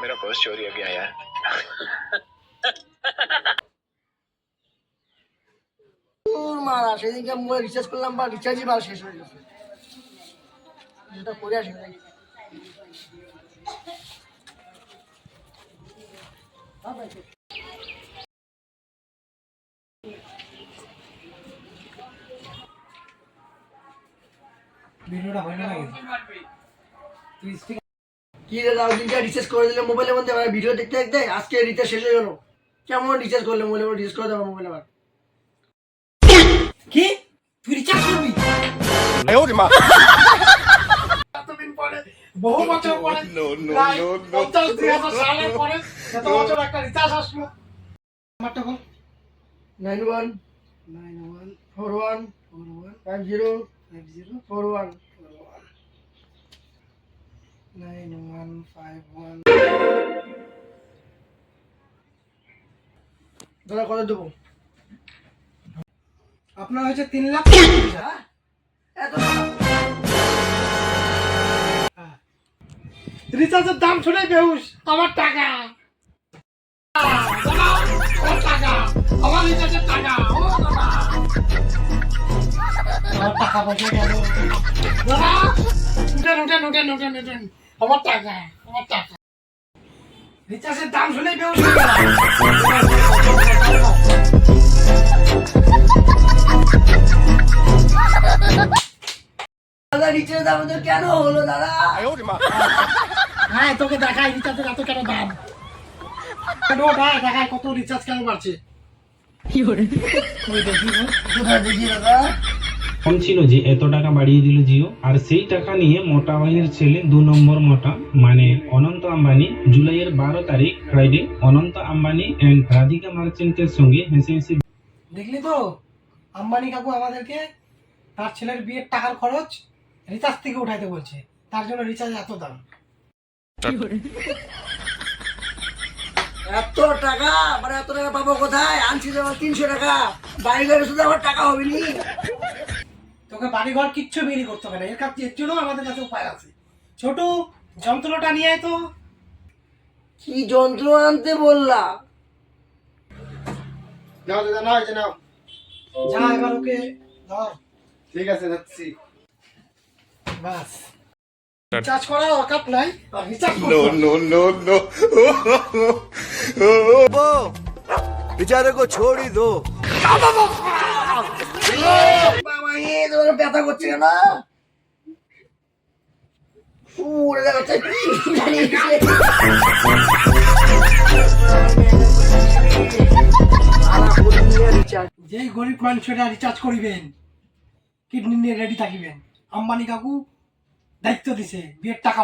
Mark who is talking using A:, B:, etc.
A: मेरा पर्स चोरी हो गया यार
B: তোর মারা সেদিনকে মোবাইল রিচার্জ করলাম বা রিচার্জই বা শেষ হয়ে গেছে যেটা করে আসি ভাই
C: ভিডিওটা হয় না নাকি তুই sticker-
B: কি রে দাও দিনটা রিচার্জ করে দিলে মোবাইলের মধ্যে? আবার ভিডিও দেখতে দেখতে আজকে রিচার্জ শেষ হয়ে গেল। কেমন রিচার্জ করলে মোবাইলে রিচার্জ করে দেবো মোবাইল আবার।
C: কি? তুই রিচার্জ করবি? এতদিন পরে বহু বছর পরে পঞ্চাশ দুই হাজার সালের পরে এত বছর একটা রিচার্জ আসলো। আমারটা বল। Nine one.
B: Nine one
C: four one
B: four one.
C: Five zero
B: five zero.
C: Four one. Nine one five one
B: দাদা, কত দেবো?
C: আপনার হচ্ছে তিন লাখ
B: হ্যাঁ?
C: রিচার্জের দাম শুনে বেহুশ। আমার টাকা। আমার রিচার্জের টাকা। টাকা পয়সা গেল উঠেন উঠেন উঠেন উঠেন উঠেন। আমার টাকা আমার টাকা রিচার্জের দাম শুনে বেহুশ
B: দাদা রিচার্জ দাম তো কেন হলো দাদা?
C: হ্যাঁ তোকে দেখাই রিচার্জের এত কেন দাম? ওটা দেখায় কত রিচার্জ কেন বাড়ছে? ওই দেখি
B: দেখি দাদা?
D: কম ছিল যে এত টাকা বাড়িয়ে দিল জিও আর সেই টাকা নিয়ে মোটা ভাইয়ের ছেলে দু নম্বর মোটা মানে অনন্ত আম্বানি জুলাইয়ের বারো তারিখ ফ্রাইডে অনন্ত আম্বানি অ্যান্ড রাধিকা মার্চেন্টের সঙ্গে হেসে হেসে
C: দেখলি তো? আম্বানি কাকু আমাদেরকে তার ছেলের বিয়ের টাকার খরচ রিচার্জ থেকে উঠাইতে বলছে। তার জন্য রিচার্জ এত দাম।
B: এত টাকা? মানে এত টাকা পাবো কোথায়? আনছি তোমার তিনশো টাকা। বাড়ি ঘরে শুধু আমার টাকা হবে নি
C: তোকে বাড়িঘর কিচ্ছু বিক্রি করতে হবে না। এর কাছে এর জন্য আমাদের কাছে উপায় আছে। ছোট যন্ত্রটা নিয়ে তো।
B: কি যন্ত্র আনতে বললা?
E: নাও দাদা নাও যে নাও।
C: যা এবার ওকে ধর।
E: ঠিক আছে যাচ্ছি।
C: বাস। চার্জ করা অকাপ নাই আর recharge
A: no no no no
E: ও বেচারে কো ছোড়ি দো।
B: বাবা বাবা এ তোমার ব্যথা করছে
C: যেই গরিব রিচার্জ করিবেন কিডনি নিয়ে রেডি থাকিবেন, আম্বানি কাকু দায়িত্ব দিছে, বিয়ের টাকা